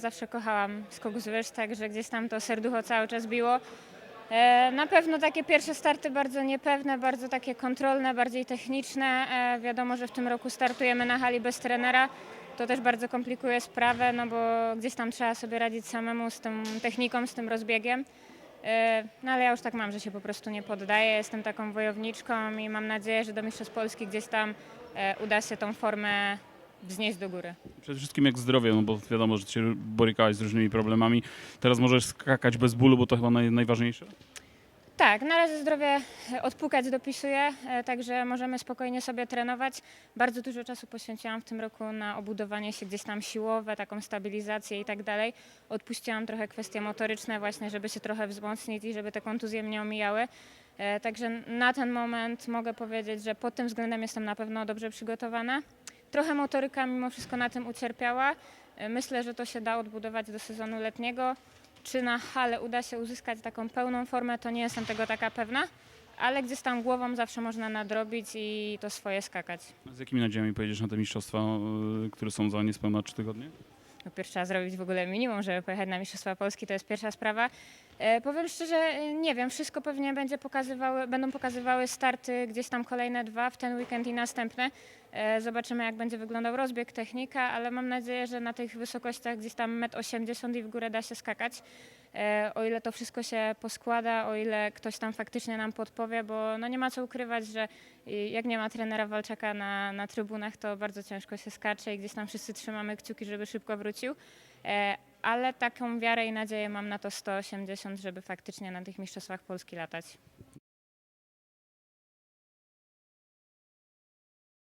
zawsze kochałam skok z wyż, także gdzieś tam to serducho cały czas biło. E, Na pewno takie pierwsze starty bardzo niepewne, bardzo takie kontrolne, bardziej techniczne. E, Wiadomo, że w tym roku startujemy na hali bez trenera. To też bardzo komplikuje sprawę, no bo gdzieś tam trzeba sobie radzić samemu z tą techniką, z tym rozbiegiem. E, No ale ja już tak mam, że się po prostu nie poddaję. Jestem taką wojowniczką i mam nadzieję, że do Mistrzostw Polski gdzieś tam uda się tą formę wznieść do góry. Przede wszystkim jak zdrowie, no bo wiadomo, że się borykałaś z różnymi problemami. Teraz możesz skakać bez bólu, bo to chyba naj, najważniejsze. Tak, na razie zdrowie odpukać dopisuję, e, także możemy spokojnie sobie trenować. Bardzo dużo czasu poświęciłam w tym roku na obudowanie się gdzieś tam siłowe, taką stabilizację i tak dalej. Odpuściłam trochę kwestie motoryczne właśnie, żeby się trochę wzmocnić i żeby te kontuzje mnie omijały. E, Także na ten moment mogę powiedzieć, że pod tym względem jestem na pewno dobrze przygotowana. Trochę motoryka mimo wszystko na tym ucierpiała. E, Myślę, że to się da odbudować do sezonu letniego. Czy na hale uda się uzyskać taką pełną formę, to nie jestem tego taka pewna, ale gdzieś tam głową zawsze można nadrobić i to swoje skakać. Z jakimi nadziejami pojedziesz na te mistrzostwa, y, które są za niespełna 3 tygodnie? No, pierwszy zrobić w ogóle minimum, żeby pojechać na Mistrzostwa Polski, to jest pierwsza sprawa. E, powiem szczerze, e, nie wiem, wszystko pewnie będzie pokazywały, będą pokazywały starty gdzieś tam kolejne dwa w ten weekend i następne. E, zobaczymy jak będzie wyglądał rozbieg, technika, ale mam nadzieję, że na tych wysokościach gdzieś tam 1,80 m i w górę da się skakać. E, o ile to wszystko się poskłada, o ile ktoś tam faktycznie nam podpowie, bo no nie ma co ukrywać, że y, jak nie ma trenera Walczaka na, na trybunach, to bardzo ciężko się skacze i gdzieś tam wszyscy trzymamy kciuki, żeby szybko wrócił. E, ale taką wiarę i nadzieję mam na to 180, żeby faktycznie na tych mistrzostwach Polski latać.